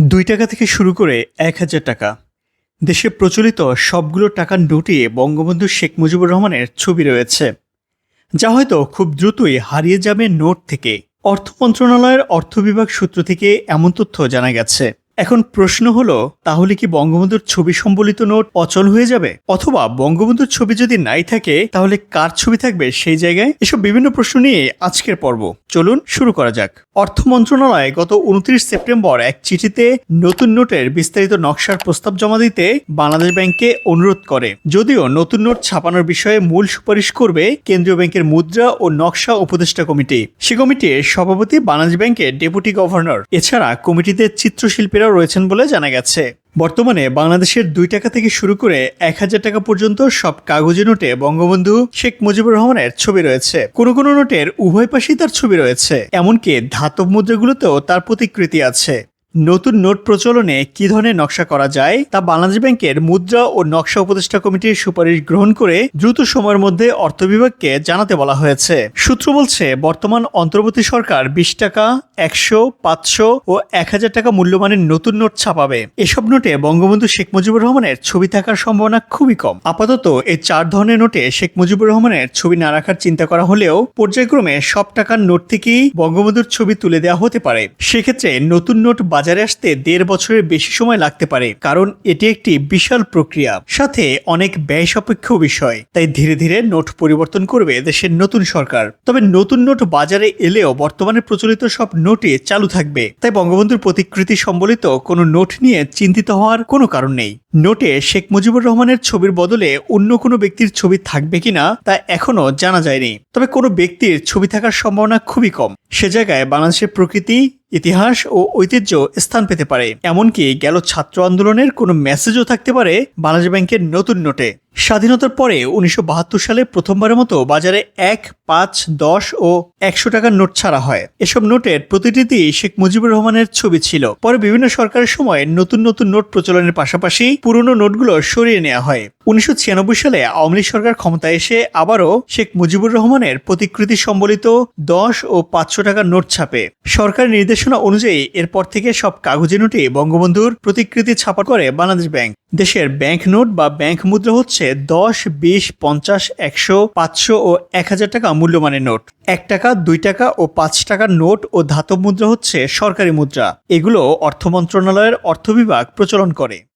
দুই টাকা থেকে শুরু করে এক হাজার টাকা। দেশে প্রচলিত সবগুলো টাকার নোটে বঙ্গবন্ধু শেখ মুজিবুর রহমানের ছবি রয়েছে। যা হয়তো খুব দ্রুতই হারিয়ে যাবে নোট থেকে। অর্থ মন্ত্রণালয়ের অর্থ বিভাগ সূত্র থেকে এমন তথ্য জানা গেছে। এখন প্রশ্ন হলো, তাহলে কি বঙ্গবন্ধুর ছবি সম্বলিত নোট অচল হয়ে যাবে? অথবা বঙ্গবন্ধুর ছবি যদি নাই থাকে, তাহলে কার ছবি থাকবে সেই জায়গায়? এসব বিভিন্ন প্রশ্ন নিয়ে আজকের পর্ব। চলুন শুরু করা যাক। অর্থ মন্ত্রণালয় গত উনত্রিশ সেপ্টেম্বর এক চিঠিতে নতুন নোটের বিস্তারিত নকশার প্রস্তাব জমা দিতে বাংলাদেশ ব্যাংককে অনুরোধ করে। যদিও নতুন নোট ছাপানোর বিষয়ে মূল সুপারিশ করবে কেন্দ্রীয় ব্যাংকের মুদ্রা ও নকশা উপদেষ্টা কমিটি। সে কমিটির সভাপতি বাংলাদেশ ব্যাংকের ডেপুটি গভর্নর। এছাড়া কমিটিতে চিত্রশিল্পীরাও রয়েছেন বলে জানা গেছে। বর্তমানে বাংলাদেশের দুই টাকা থেকে শুরু করে এক হাজার টাকা পর্যন্ত সব কাগজে নোটে বঙ্গবন্ধু শেখ মুজিবুর রহমানের ছবি রয়েছে। কোনো কোনো নোটের উভয় পাশেই তার ছবি রয়েছে। এমনকি ধাতব মুদ্রাগুলোতেও তার প্রতিকৃতি আছে। নতুন নোট প্রচলনে কি ধরনের নকশা করা যায় তা বাংলাদেশ ব্যাংকের মুদ্রা ও নকশা উপদেষ্টা কমিটির সুপারিশ গ্রহণ করে দ্রুত সময়ের মধ্যে অর্থ বিভাগকে জানাতে বলা হয়েছে। সূত্র বলছে, বর্তমান অন্তর্বর্তী সরকার বিশ টাকা, একশো, পাঁচশো ও এক হাজার টাকা মূল্যমানের নতুন নোট ছাপাবে। এসব নোটে বঙ্গবন্ধু শেখ মুজিবুর রহমানের ছবি থাকার সম্ভাবনা খুবই কম। আপাতত এই চার ধরনের নোটে শেখ মুজিবুর রহমানের ছবি না রাখার চিন্তা করা হলেও পর্যায়ক্রমে সব টাকার নোট থেকেই বঙ্গবন্ধুর ছবি তুলে দেওয়া হতে পারে। সেক্ষেত্রে নতুন নোট বাজারে আসতে দেড় বছরের বেশি সময় লাগতে পারে, কারণ এটি একটি বিশাল প্রক্রিয়া। সাথে অনেক ব্যয় সাপেক্ষ বিষয়, তাই ধীরে ধীরে নোট পরিবর্তন করবে দেশের নতুন সরকার। তবে নতুন নোট বাজারে এলেও বর্তমানে প্রচলিত সব নোটে চালু থাকবে, তাই বঙ্গবন্ধুর প্রতিকৃতি সম্বলিত কোনো নোট নিয়ে চিন্তিত হওয়ার কোনো কারণ নেই। নোটে শেখ মুজিবুর রহমানের ছবির বদলে অন্য কোনো ব্যক্তির ছবি থাকবে কিনা, তা এখনও জানা যায়নি। তবে কোনো ব্যক্তির ছবি থাকার সম্ভাবনা খুবই কম। সে জায়গায় বাংলাদেশের প্রকৃতি, ইতিহাস ও ঐতিহ্য স্থান পেতে পারে। এমনকি গেল ছাত্র আন্দোলনের কোনো মেসেজও থাকতে পারে বাংলাদেশ ব্যাংকের নতুন নোটে। স্বাধীনতার পরে উনিশশো বাহাত্তর সালে প্রথমবারের মতো বাজারে এক, পাঁচ, দশ ও একশো টাকার নোট ছাড়া হয়। এসব নোটের প্রতিটিতেই শেখ মুজিবুর রহমানের ছবি ছিল। পরে বিভিন্ন সরকারের সময় নতুন নতুন নোট প্রচলনের পাশাপাশি পুরনো নোটগুলো সরিয়ে নেওয়া হয়। উনিশশো ছিয়ানব্বই সালে আওয়ামী লীগ সরকার ক্ষমতায় এসে আবারও শেখ মুজিবুর রহমানের প্রতিকৃতি সম্বলিত দশ ও পাঁচশো টাকার নোট ছাপে। সরকারের নির্দেশনা অনুযায়ী এরপর থেকে সব কাগজে নোটে বঙ্গবন্ধুর প্রতিকৃতি ছাপা করে বাংলাদেশ ব্যাংক। দেশের ব্যাংক নোট বা ব্যাংক মুদ্রা হচ্ছে দশ, বিশ, পঞ্চাশ, একশো, পাঁচশো ও এক হাজার টাকা মূল্যমানের নোট। এক টাকা, দুই টাকা ও পাঁচ টাকার নোট ও ধাতব মুদ্রা হচ্ছে সরকারি মুদ্রা। এগুলো অর্থ মন্ত্রণালয়ের অর্থ বিভাগ প্রচলন করে।